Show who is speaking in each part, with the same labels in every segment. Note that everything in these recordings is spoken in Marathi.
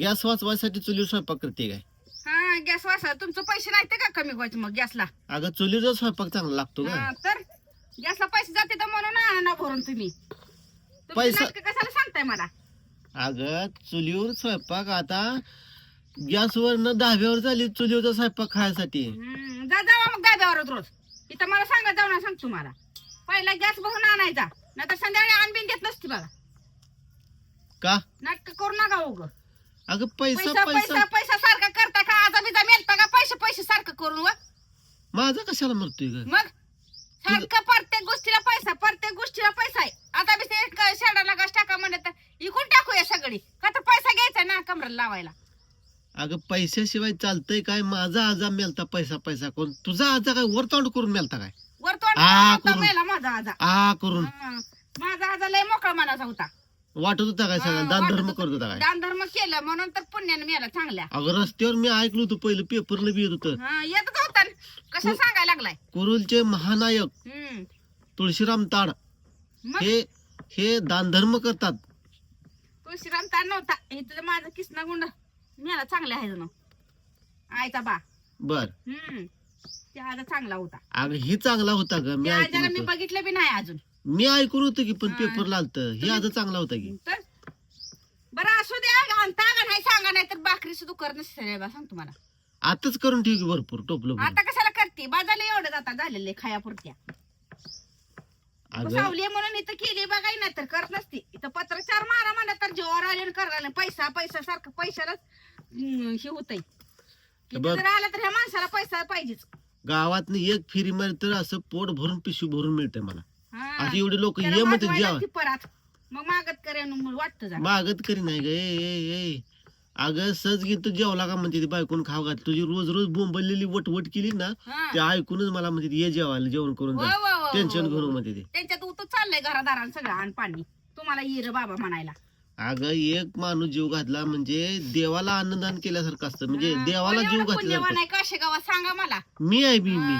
Speaker 1: गॅस वाचवायसाठी चुलीवर स्वयंपाक करते काय?
Speaker 2: हा गॅस वासा तुमचं पैसे नाही ते का कमी व्हायचे मग गॅसला?
Speaker 1: अगं चुलीवर स्वयंपाक चांगला लागतो का?
Speaker 2: हा, तर गॅसला पैसे जाते तर म्हणून आणा ना भरून तुम्ही. तुमची
Speaker 1: पैसा-
Speaker 2: नाटकं कशाला सांगताय मला?
Speaker 1: अगं चुलीवर स्वयंपाक आता गॅसवर न दहाव्यावर झाली चुलीवरचा स्वयंपाक खायसाठी.
Speaker 2: हम्म, जा जावा मग डाब्यावर रोज. इथं मला सांगा जाऊ ना सांग तुम्हाला. पहिला गॅस भरून आणायचा. नाहीतर संध्याकाळी आणबीन देत नसती बघा.
Speaker 1: का?
Speaker 2: नाटक करू नका उग.
Speaker 1: अगं पैसा
Speaker 2: पैसा पैसा
Speaker 1: पैसा.
Speaker 2: पैसा सारखा करता का? आजा बिजा मेलता का? पैसे पैसे सारखं करून व?
Speaker 1: माझा कशाला मरतोय ग?
Speaker 2: मग? सारखं प्रत्येक गोष्टीला पैसा प्रत्येक गोष्टीला पैसा आहे. आता ते एक शेडाला घास टाका म्हणत तर इकून टाकूया सगळी. का तर पैसा घ्यायचा ना कमरेला लावायला?
Speaker 1: अगं पैशाशिवाय चालतंय काय? माझा आजा मेलता पैसा पैसा कोण? तुझा आजा काय? वर तोंड करून मेलता काय?
Speaker 2: वर तोंड
Speaker 1: आ,
Speaker 2: होता
Speaker 1: करून.
Speaker 2: मेला माझा आजा
Speaker 1: आ करून.
Speaker 2: हा. माझा आजा लय मोकळा मनाचा होता.
Speaker 1: वाटत होता काय सगळं?
Speaker 2: हा,
Speaker 1: दान धर्म
Speaker 2: होतं.
Speaker 1: करत होता काय?
Speaker 2: दान धर्म केलं म्हणून तर पुण्याने मेला चांगल्या.
Speaker 1: अगं रस्त्यावर मी ऐकलं होतं पहिलं पेपरला बी येत होतं.
Speaker 2: हा येतच होता कसं सांगायला लागलाय?
Speaker 1: कुरुलचे महानायक
Speaker 2: हम्म.
Speaker 1: तुळशीराम ताड
Speaker 2: मग?
Speaker 1: हे हे दानधर्म करतात.
Speaker 2: तुळशीराम ताण नव्हता. इथं माझं किसना गुंड. मेला चांगले आहे जणू आयचा बा.
Speaker 1: बर.
Speaker 2: हम्म. आजा चांगला होता.
Speaker 1: अगं ही चांगला होता ग मी
Speaker 2: त्या मी
Speaker 1: होतं.
Speaker 2: बघितलं बी नाही अजून.
Speaker 1: मी ऐकून होतं की पण. पेपरला आलत. हे आता चांगला होता की.
Speaker 2: तर बरं असू द्या. आणता का नाही सांगा नाही तर भाकरी सुद्धा कर नसते बा सांग तुम्हाला.
Speaker 1: आताच करून ठेव की भरपूर टोपलं भरून.
Speaker 2: आता कशाला करते? बाजाला एवढं आता झालेले खायापुरत्या.
Speaker 1: अगं.
Speaker 2: सावली म्हणून इथं केली बघाय नाही तर करत नसती. इथं पत्र चार मारा म्हणलं तर जोर आले आणि करायला पैसा पैसा सारखं पैशालाच हे होतंय.
Speaker 1: बघ.
Speaker 2: जर आला तर ह्या माणसाला पैसा पाहिजेच.
Speaker 1: गावात एक फिरी मारी तर असं पोट भरून पिशवी भरून मिळते मला. आता एवढे लोक ये म्हणते
Speaker 2: वाजवायला
Speaker 1: जेवा
Speaker 2: ती परात. मग मागत वाटतं
Speaker 1: मागत करी नाही ग. अगं सहज घेतो जेवला का म्हणते ती बायकून खाव घात तुझी रोज रोज बोंबललेली वटवट केली ना. ते ऐकूनच मला म्हणते ती, ये जेवायला जेवण करून जा.
Speaker 2: हो, हो,
Speaker 1: टेन्शन
Speaker 2: हो,
Speaker 1: घेऊन. म्हणते ते.
Speaker 2: त्यांच्यात उतू चाललंय घरादारान सगळं आण पाणी तुम्हाला येर बाबा म्हणायला.
Speaker 1: अगं एक माणूस जीव घातला म्हणजे देवाला अन्नदान केल्यासारखं असतं. म्हणजे देवाला जीव
Speaker 2: गावात सांगा मला.
Speaker 1: मी आहे मी. मी.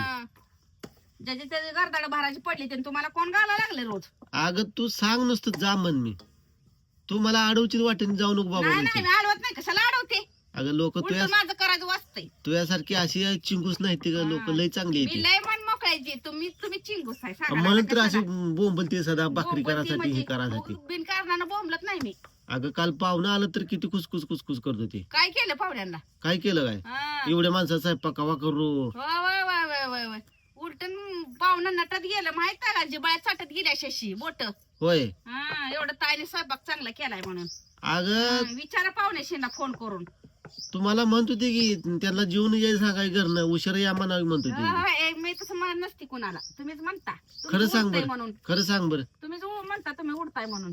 Speaker 2: ज्याचे त्याचे घरदाड भरायची पडली ते तुम्हाला कोण घाला लागले रोज?
Speaker 1: अगं तू सांग नुसतं जा म्हण मी. तू मला अडवची वाटेने जाऊ नको बाबा
Speaker 2: नाही नाही मी अडवत नाही कशाला अडवते
Speaker 1: अगं लोक
Speaker 2: उलट
Speaker 1: तुया
Speaker 2: माझं करायचं वाचतंय.
Speaker 1: तुझ्यासारखी अशी चिंगूस नाही ते लोक. लय चांगली
Speaker 2: मी
Speaker 1: येते
Speaker 2: लय मन मोकळायची तुम्ही तुम्ही चिंगूस आहे सांगा
Speaker 1: म्हणून तर? अशी बोंबलते सदा भाकरी करायसाठी हे
Speaker 2: म्हणजे
Speaker 1: करायसाठी.
Speaker 2: बिनकारणानं बोंबलत नाही मी.
Speaker 1: अगं काल पाहुणं आलं तर किती खुसखुस खुसखुस करत होते.
Speaker 2: काय केलं पाहुण्यांना?
Speaker 1: काय केलं काय?
Speaker 2: हा.
Speaker 1: एवढ्या माणसाचा स्वयंपाक कवा करू?
Speaker 2: वा वा वा वा वा उलटून पाहुणं नटत गेलं माहीत आहे का? जिबळ्यात चाटत गेल्या शशी बोट.
Speaker 1: होय.
Speaker 2: हा एवढं ताईने स्वयंपाक चांगला केलाय म्हणून.
Speaker 1: अगं
Speaker 2: हा, विचारा पाहुण्याशींना फोन करून.
Speaker 1: तुम्हाला म्हणत होते की त्यांना जेवण यायला सांगाय घरनं उशिरा या म्हणावी म्हणत होते.
Speaker 2: हा, हा, ए, मी तसं म्हणत नसती कोणाला. तुम्हीच म्हणता.
Speaker 1: खरं सांग
Speaker 2: उडताय
Speaker 1: बरं.
Speaker 2: म्हणून.
Speaker 1: खरं सांग बरं.
Speaker 2: तुम्हीच उ- म्हणता तुम्ही उडताय म्हणून.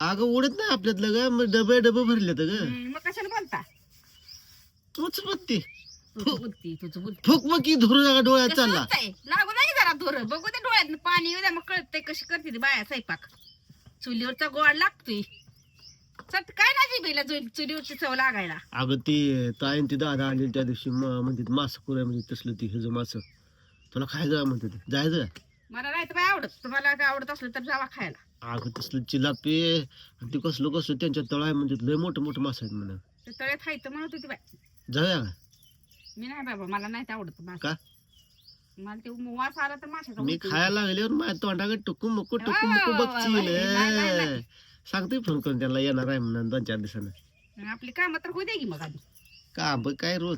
Speaker 1: अगं उडत नाही आपल्यातलं ग मग डबे डबे भरले तर ग.
Speaker 2: हम्म, मग कशाला बोलता?
Speaker 1: तूच बघते.
Speaker 2: तुझं बुद्धी तुझं बुद्धी
Speaker 1: फुक मग की धुरू नका डोळ्यात चालला?
Speaker 2: लागू नाही जरा धोर. बघू ते डोळ्यात. पाणी येऊ द्या मग कळतंय कशी करते ती बाया स्वयंपाक. चुलीवरचा गोड लागतोय. चट काय ना जिबीला चुल- चुलीवरची चव लागायला?
Speaker 1: अगं ते ताईन ते दादा आले त्या दिवशी म- म्हणते मास करूया म्हणजे तसलं ती ह्याचं मास. तुला खायचं आहे म्हणते ते जायचं आहे?
Speaker 2: मला नाही तर काय आवडत. तुम्हाला काय आवडत असलं तर जावा खायला.
Speaker 1: अगं तसलं चिलापे आणि ते कसलं कसलं त्यांच्या तळाय म्हणजे लय मोठं मोठं मास आहेत म्हणा.
Speaker 2: ते तळ्यात खायचं म्हणत होती बाय
Speaker 1: जाऊया का?
Speaker 2: मी नाही बाबा मला नाही ते आवडत मास.
Speaker 1: का?
Speaker 2: मला ते वास आला तर माशाचा
Speaker 1: मी
Speaker 2: उलटी
Speaker 1: खायला लागल्यावर माझ्या तोंडाकडे टुकू मुकू टुकू मुकू
Speaker 2: वा, वा,
Speaker 1: बघशील
Speaker 2: वा, नाही, नाही, नाही.
Speaker 1: सांगते फोन करून त्यांना येणार आहे म्हणून दोन चार दिवसानं.
Speaker 2: आपली काम तर होऊ दे की मग आधी.
Speaker 1: काम काय रोज?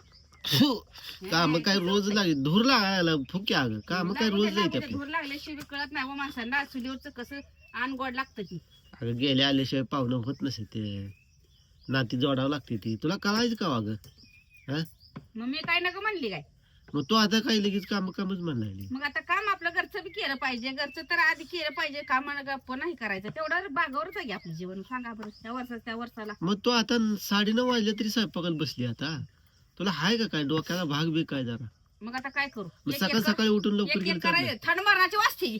Speaker 1: काम काय रोज लागेल धूर लागायला फुक्या अगं. काम काय रोज जायचे आपली
Speaker 2: धूर लागल्याशिवाय कळत नाही. व माणसांना चुलीवरचं कसं आण गोड लागतं ती
Speaker 1: अगं गेल्या आल्याशिवाय पाहुणं होत नसे ते. नाती जोडावं लागते ती. तुला कळायचं का अगं? हा?
Speaker 2: मग मी काय नका म्हणली काय?
Speaker 1: मग तू आता काही लगेच काम कामच म्हणला.
Speaker 2: मग आता काम आपलं घरचं बी केलं पाहिजे घरचं तर आधी केलं पाहिजे काम गप्प नाही करायचं. तेवढं बागावरच आहे आपलं जीवन. सांगा बरं त्या वर्षा त्या वर्षाला.
Speaker 1: मग तू आता साडेनऊ वाजले तरी स्वयंपाकाला बसली आता. तुला हाय का काय? डोक्याला भाग बी काय जरा?
Speaker 2: मग आता काय करू?
Speaker 1: सकाळ सकाळी उठून लवकर
Speaker 2: करायचं. थंड मारण्याची वाजते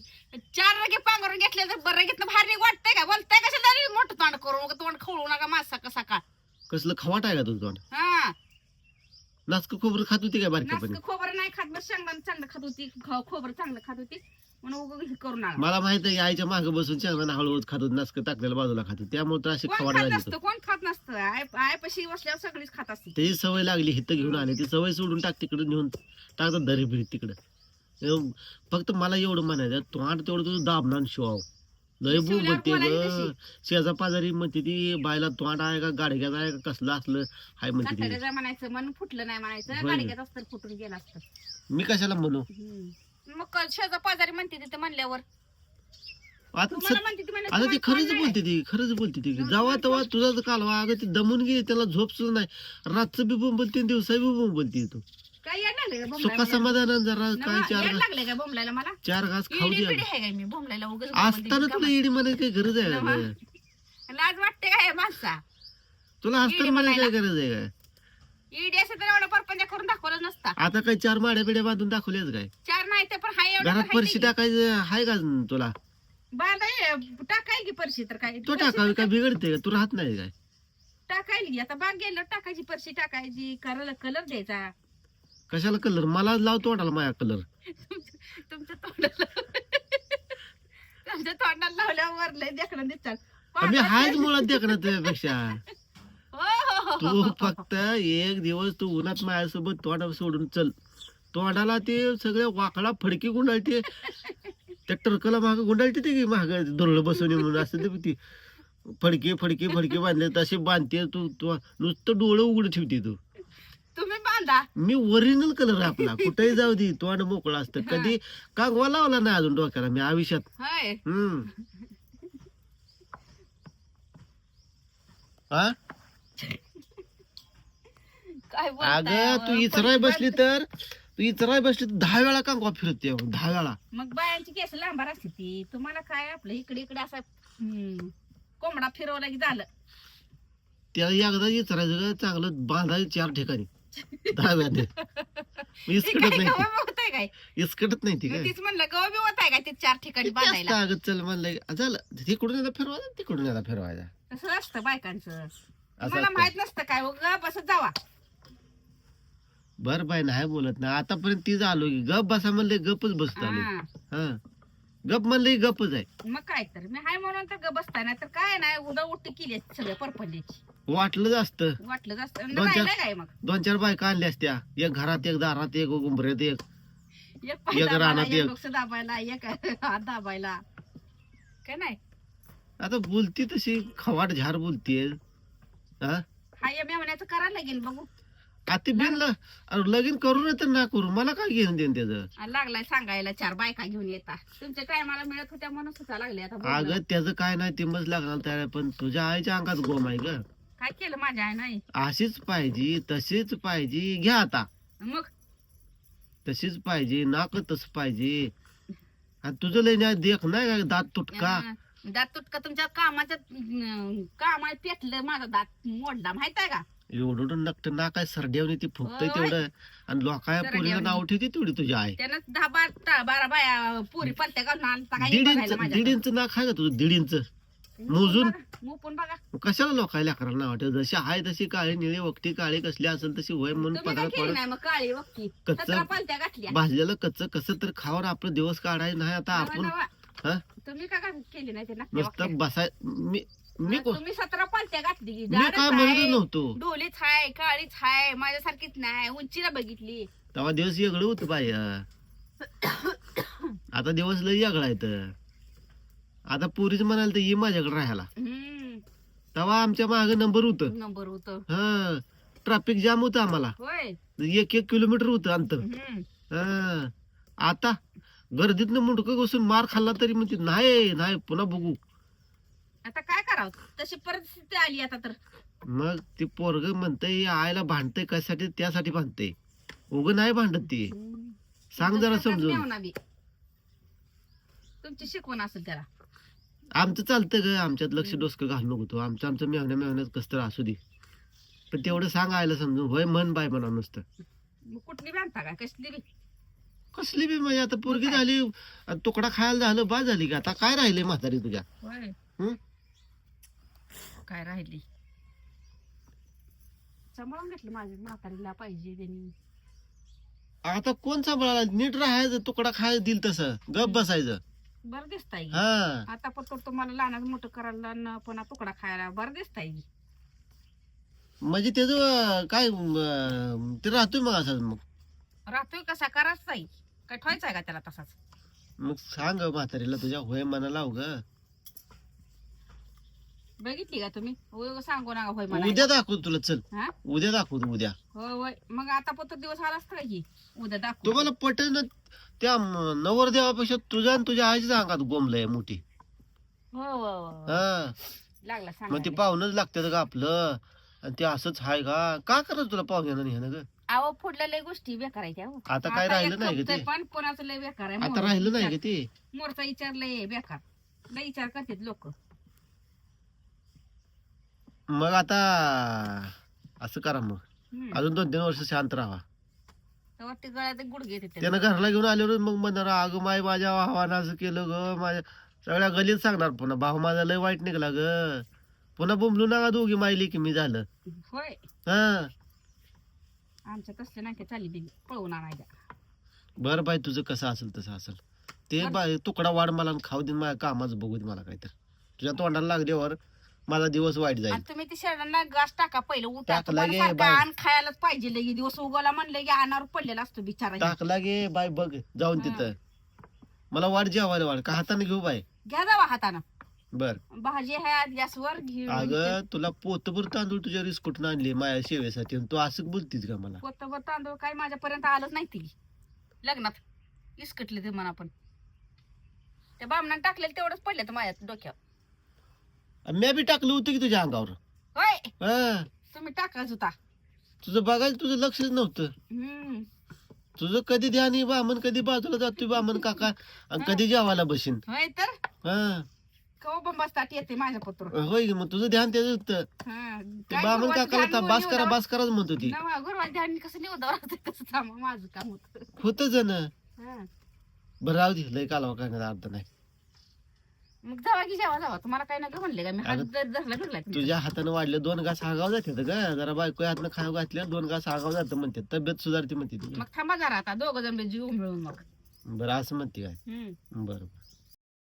Speaker 2: चार रगे पांघरून घेतले तर बरं घेतलं. भारी वाटतंय का? बोलताय कशा तरी? मोठं तोंड करू मग तोंड खवळू नका मासा कसा का?
Speaker 1: कसलं खवाट आहे का तुझं तोंड?
Speaker 2: हा.
Speaker 1: नाचकं खोबरं खात होती काय बारकेपणी
Speaker 2: नासक खोबरं नाही खात बस शेंगदाणा चांगलं खात होती ख- खोबरं चांगलं खात होती. म्हणून उगं हे
Speaker 1: मला माहीत आहे आईच्या मागे बसून शेंगदाणा हळूच खातो नासक टाकलेल्या बाजूला खातो त्यामुळे तर अशी
Speaker 2: कोण
Speaker 1: खवाड
Speaker 2: खात
Speaker 1: झाली
Speaker 2: नसतं कोण खात नसतं. आय आयपाशी बसल्यावर सगळीच खात असते.
Speaker 1: त्याची सवय लागली हिथं घेऊन आली. ती सवय सोडून टाक तिकडे नेऊन टाकतात दरी बिरी तिकडं. फक्त मला एवढं म्हणायचं तोंड तेवढं तुझं दाबणार शिवाव. लय
Speaker 2: शिवल्यावर
Speaker 1: म्हणते ग. शेजा पाजारी म्हणते ती बायला तोंड आहे का? गाडग्याचा आहे का? कसलं असलं? हाय म्हणते ती.
Speaker 2: म्हणायचं म्हणून फुटलं नाही म्हणायचं.
Speaker 1: होय.
Speaker 2: गाडीत असतं फुटून गेलं असतं.
Speaker 1: मी कशाला म्हणू?
Speaker 2: मग शेजा पाजारी म्हणते तिथे म्हणल्यावर.
Speaker 1: आता
Speaker 2: तुम्हाला
Speaker 1: सत-
Speaker 2: म्हणते ती म्हणत
Speaker 1: आता ती
Speaker 2: तुम्हाला
Speaker 1: खरंच
Speaker 2: कोण.
Speaker 1: बोलते ती खरंच बोलते ती. जेव्हा तेव्हा तुझा कालवा. अगं ती दमून गेली त्याला झोप सुद्धा नाही. रातचं बी बोलते दिवसा बी बोलते तू.
Speaker 2: लागले का
Speaker 1: सुखा
Speaker 2: बोंबलायला?
Speaker 1: समाधान जरा काय
Speaker 2: नवा,
Speaker 1: चार घास
Speaker 2: लागले का बोंबलायला मला?
Speaker 1: चार घास खाऊ
Speaker 2: इडी
Speaker 1: दे
Speaker 2: पिढी आहे काय मी? बोंबलायला उगाच
Speaker 1: असताना तुला इडी म्हणायची काही गरज आहे. का
Speaker 2: लाज वाटते काय माणसा?
Speaker 1: तुला
Speaker 2: इडी
Speaker 1: असताना म्हणायची काय. गरज आहे काय
Speaker 2: इडी असं तर एवढा परपंच करून दाखवलं नसता.
Speaker 1: आता काय चार माड्या बिड्या बांधून दाखवल्याच काय?
Speaker 2: चार नाही ते पण हाय एवढं
Speaker 1: घरात
Speaker 2: तर हाय
Speaker 1: परशी. टाकायचं हाय का तुला?
Speaker 2: बांधाय टाकाय की परशी तर काय?
Speaker 1: तो
Speaker 2: परशी
Speaker 1: टाकावी
Speaker 2: तर
Speaker 1: काय बिघडते का? तू राहत नाही काय?
Speaker 2: टाकायली. आता बाग गेलं टाकायची परशी टाकायची करायला कलर द्यायचा.
Speaker 1: कशाला कलर? मला लाव तोंडाला माया कलर.
Speaker 2: तुमच्या तोंडाला. तुमच्या तोंडाला लावल्यावर लय देखणं दिसतात.
Speaker 1: मी हायच मुळात देखणार तुझ्यापेक्षा
Speaker 2: हो, हो, हो,
Speaker 1: तू. फक्त एक दिवस तू उन्हात माझ्यासोबत तोंडा सोडून चल. तोंडाला ते सगळे वाकडा फडकी गुंडाळते. त्या टरकला माग गुंडाळते ते माग धुरळ बसवणे म्हणून. असं ते ती फडके फडके फडके बांधले. तसे बांधते तू तू नुसतं डोळं उघड ठेवते तू.
Speaker 2: तुम्ही बांधा.
Speaker 1: मी ओरिजिनल कलर आपला. कुठेही जाऊ दे तोंड मोकळा असतं. कधी कागवा लावला नाही अजून डोक्याला मी आयुष्यात.
Speaker 2: होय.
Speaker 1: हम्म. हा?
Speaker 2: काय बोलताय
Speaker 1: अगं तू
Speaker 2: अहो?
Speaker 1: इचराय बसली तर तू इचराय बसली तर दहा वेळा कांगवा फिरते दहा वेळा.
Speaker 2: मग बायांची केस लांबार असते ती. तुम्हाला काय आपलं इकडे इकडे असा हम्म, कोंबडा फिरवला की झालं?
Speaker 1: त्याला एकदा इचरायचं चांगलं बांधायचं चार ठिकाणी. इसकटत नाही ती.
Speaker 2: होतंय काय?
Speaker 1: इसकटत नाही ती
Speaker 2: मी
Speaker 1: काय.
Speaker 2: तीच म्हणलं गव बी होत आहे काय ते चार ठिकाणी बांधायला?
Speaker 1: असतं अगं चल म्हणलं की, झालं. तिकडून एकदा फिरवायचा तिकडून एकदा फिरवायचा.
Speaker 2: तसं असतं बायकांचं.
Speaker 1: असं
Speaker 2: मला
Speaker 1: असतं.
Speaker 2: माहीत नसतं काय हो, ग बसत जावा.
Speaker 1: बर बाय नाही बोलत नाही आतापर्यंत ती आलो की गप बसा म्हणले गपच बसतो
Speaker 2: हा.
Speaker 1: हा. गप म्हणले की गपच आहे.
Speaker 2: मग काय तर. मी हाय म्हणून तर ग बसताय ना तर काय नाही उदा उलटी केली असती सगळ्या परपंडीची
Speaker 1: वाटलं असतं.
Speaker 2: वाटलं जास्त
Speaker 1: दोन चार-
Speaker 2: नाही काय मग?
Speaker 1: दोन चार बायका आणल्या असत्या. एक घरात एक दारात एक गुंबऱ्यात एक.
Speaker 2: एक पाय
Speaker 1: एक
Speaker 2: दाबायला
Speaker 1: रानात
Speaker 2: एक
Speaker 1: एक.
Speaker 2: डोकं दाबायला एक हात दाबायला. काय नाही?
Speaker 1: आता बोलती तशी. खवाट झार बोलतीये हा?
Speaker 2: हा करायला लागेल बघू.
Speaker 1: आता बिन ल- अरे लगीन करू नये तर ना करू. मला काय घेऊन देईन त्याचं?
Speaker 2: आणि लागलाय सांगायला चार बायका घेऊन येता. तुमच्या टायमाला मिळत होत्या म्हणून सुद्धा लागले आता बोलणं.
Speaker 1: अगं त्याचं काय नाही ते मज लागणार त्या पण तुझ्या आईच्या अंगात गोम आहे ग.
Speaker 2: काय केलं माझ्या आई? नाही
Speaker 1: अशीच पाहिजे तशीच पाहिजे. घ्या आता.
Speaker 2: मग?
Speaker 1: तशीच पाहिजे नाक तस पाहिजे. आणि तुझं लय न्याय देख नाही का दात तुटका?
Speaker 2: अं, दात तुटका तुमच्या कामाच्या अं, कामाला पेटलं माझा दात मोडला माहीत आहे का?
Speaker 1: एवढं नकट नाक आहे सरड्यावनी ती फुकतय
Speaker 2: होय.
Speaker 1: तेवढं. आणि लोकाया पोरीला
Speaker 2: सरड्यावनी.
Speaker 1: नाव ठेवते तेवढी तुझी आई.
Speaker 2: त्यानं दहा बारा बारा बाया पुरी घालून आणता काय
Speaker 1: दीड
Speaker 2: बघायला
Speaker 1: इंच
Speaker 2: माझ्या
Speaker 1: दीड इंच नाक आहे का तुझं? दीड इंच मोजून?
Speaker 2: मोपून बघा
Speaker 1: कशाला लोकायला लेकराला नाव ठेव जशी आहे तशी काळी निळी वक्ती काळी कसली असेल तशी वय म्हणून
Speaker 2: तुम्ही काय केली नाही मग काळी वक्ती?
Speaker 1: कच्चं-
Speaker 2: सतरा पालत्या घातल्या.
Speaker 1: भाजलेलं कच्च कसं तर खावर आपलं दिवस काढाय नाही आता आपण.
Speaker 2: नवा.
Speaker 1: हा?
Speaker 2: तुम्ही का काय केली नाही ते नाकट्या
Speaker 1: नुसतं? बसाय मी मी
Speaker 2: तुम्ही सतरा पालत्या घातली.
Speaker 1: मी काय
Speaker 2: आहे,
Speaker 1: म्हणत नव्हतो.
Speaker 2: डोलीच हाय काळीच हाय माझ्यासारखीच नाही उंचीला बघितली.
Speaker 1: तेव्हा दिवस वेगळं होतं बाय आता दिवस लय वेगळा आहे तर. आता पुरीच म्हणाल तर ये माझ्याकडे राहायला.
Speaker 2: हम्म.
Speaker 1: तेव्हा आमच्या मागे नंबर होतं.
Speaker 2: नंबर होत.
Speaker 1: हा ट्रॅफिक जाम होतं आम्हाला.
Speaker 2: होय.
Speaker 1: एक एक किलोमीटर होतं अंतर.
Speaker 2: हम्म.
Speaker 1: हा. आता गर्दीतनं मुंडकं घुसून मार खाल्ला तरी म्हणते नाही नाही पुन्हा बघू.
Speaker 2: आता काय करावं? तशी परिस्थिती आली आता तर.
Speaker 1: मग ती पोरग म्हणतंय आईला भांडतंय कशासाठी? त्यासाठी भांडते उग नाही भांडत ती. सांग जरा समजून.
Speaker 2: बी. तुमची शिकवण असेल त्याला.
Speaker 1: आमचं चालतं ग. आमच्यात लक्ष डोसकं घालू नको तू. आमचं आमचं मेहण्या मेहण्यात कसं तर असू दे. पण तेवढं सांग आयला समजून. होय मन बाय म्हणा नुसतं.
Speaker 2: मग कुठली बी आणता का कसली बी?
Speaker 1: कसली बी म्हणजे आता पोरगी झाली आणि तुकडा खायला झालं बाद झाली का आता काय राहिले म्हातारी तुझ्या?
Speaker 2: होय.
Speaker 1: हं?
Speaker 2: काय राहिली? सांभाळून घेतलं माझ्या म्हातारीला पाहिजे त्यांनी.
Speaker 1: आता कोण सांभाळायला? नीट राहायचं तुकडा खायला दिल तसं. गप बसायचं.
Speaker 2: बरं दिसताय
Speaker 1: हा.
Speaker 2: आता पण तुम्हाला लहानाचं मोठं करायला न पुन्हा तुकडा खायला बरं दिसताय
Speaker 1: म्हणजे त्याचं काय अं, ते राहतोय मग असं मग.
Speaker 2: राहतोय कसा? करायच नाही काय ठेवायचा आहे का त्याला तसाच?
Speaker 1: मग सांग म्हातारीला तुझ्या होय लाव ग.
Speaker 2: बघितली का तुम्ही? होय सांगू नका होय मला
Speaker 1: उद्या दाखवू तुला चल.
Speaker 2: हा?
Speaker 1: उद्या दाखवतो उद्या.
Speaker 2: होय होय. मग आता पण दिवस आलाच का की. उद्या दाखवू
Speaker 1: तुम्हाला पटेल ना त्या नवरदेवापेक्षा तुझ्या आणि तुझ्या आईच्या अंगात गोमलंय मोठी.
Speaker 2: हो हो, हो.
Speaker 1: हा.
Speaker 2: लागला
Speaker 1: मग ते
Speaker 2: सांग
Speaker 1: पाहुणच लागतात का आपलं. आणि ते असंच हाय का? का करत तुला पाहुण्यानं नाही ग?
Speaker 2: अहो पुढल्या लय गोष्टी बेकार आहेत अहो.
Speaker 1: आता काय राहिलं
Speaker 2: एक
Speaker 1: नाही का ते?
Speaker 2: पण कोणाचं लय बेकार आहे
Speaker 1: आता
Speaker 2: मोर-
Speaker 1: राहिलं नाही का ते?
Speaker 2: मोरचा विचार लय बेकार. लय विचार करतात लोक.
Speaker 1: मग आता असं करा मग. अजून दोन तीन वर्ष शांत राहा.
Speaker 2: गळ्यात
Speaker 1: त्यानं. घरला घेऊन आल्यावर मग म्हणणार अगं माय माझ्या भावानं असं केलं ग माझ्या सगळ्या गलीत सांगणार पुन्हा भाऊ माझा लय वाईट निघला ग. पुन्हा बोंबलू नका दोघी मायली की मी झालं.
Speaker 2: होय.
Speaker 1: हा.
Speaker 2: आमच्या तसले नाही चालली बिली पळवून आणायच्या
Speaker 1: बरं बाई तुझं कसं असेल तसं असेल. ते बाय तुकडा वाढ मला आणि खाऊ दे माझ्या कामाचं बघू दे मला काहीतरी. तुझ्या तोंडाला लागल्यावर माझा दिवस वाईट जाईल.
Speaker 2: आणि तुम्ही ते शेणांना घास टाका पहिलं उठा.
Speaker 1: टाकला गे
Speaker 2: सारखं खायलाच पाहिजे लगे दिवस उगवला म्हणलं की अनावर पडलेला असतो बिचारा
Speaker 1: टाकला गे बाय बघ जाऊन तिथं. मला वाढ जेवायला वाढ. का हाताने घेऊ बाय
Speaker 2: घ्या जावा हातानं.
Speaker 1: बर.
Speaker 2: भाजी आहे गॅसवर घे
Speaker 1: अगं तुला पोतभर तांदूळ तुझ्या रिस्क कुठून आणली? माझ्या सेवेसाठी आणि तू असं बोलतीस का मला?
Speaker 2: कोतभर तांदूळ काय माझ्यापर्यंत आलंच नाही ती लग्नात इसकटले ते म्हणा पण त्या बामणाने टाकलेलं तेवढंच पडलं तर माझ्या डोक्यावर.
Speaker 1: मी बी टाकलं होतं की तुझ्या अंगावर.
Speaker 2: होय.
Speaker 1: हा.
Speaker 2: तुम्ही टाकाच होता.
Speaker 1: तुझं बघायला तुझं लक्षच नव्हतं.
Speaker 2: हम्म.
Speaker 1: तुझं कधी ध्यान आहे बामन कधी बाजूला जातोय बामन काका आणि कधी जेवायला बसीन
Speaker 2: होय तर?
Speaker 1: हा.
Speaker 2: कव बंबास्तात येते माझ्या पत्र.
Speaker 1: होय की मग तुझं ध्यान त्याच होतं. ते बामन काकाला आता बास करा बास कराच म्हणत होती.
Speaker 2: गुरुवार ध्यान कसं निवडावं लागतं तसं थांबा माझं काम होत.
Speaker 1: होत जण. बरं राहू दे लय कालावा काय अर्थ नाही.
Speaker 2: मग जावा की जेवा जावा. तुम्हाला काय नका म्हणले का? मी हात
Speaker 1: अगं,
Speaker 2: जर धरला धरला तुमचा.
Speaker 1: तुझ्या हातानं वाढले दोन घास आगाव जाते ग. जरा बायको हातनं खाऊ घातल्या दोन घास आगाव जातं म्हणते. तब्येत सुधारते म्हणते ती.
Speaker 2: मग थांबा जरा आता. दोघं जण जीव मिळून मग.
Speaker 1: बरं असं म्हणते काय?
Speaker 2: हम्म.
Speaker 1: बरं.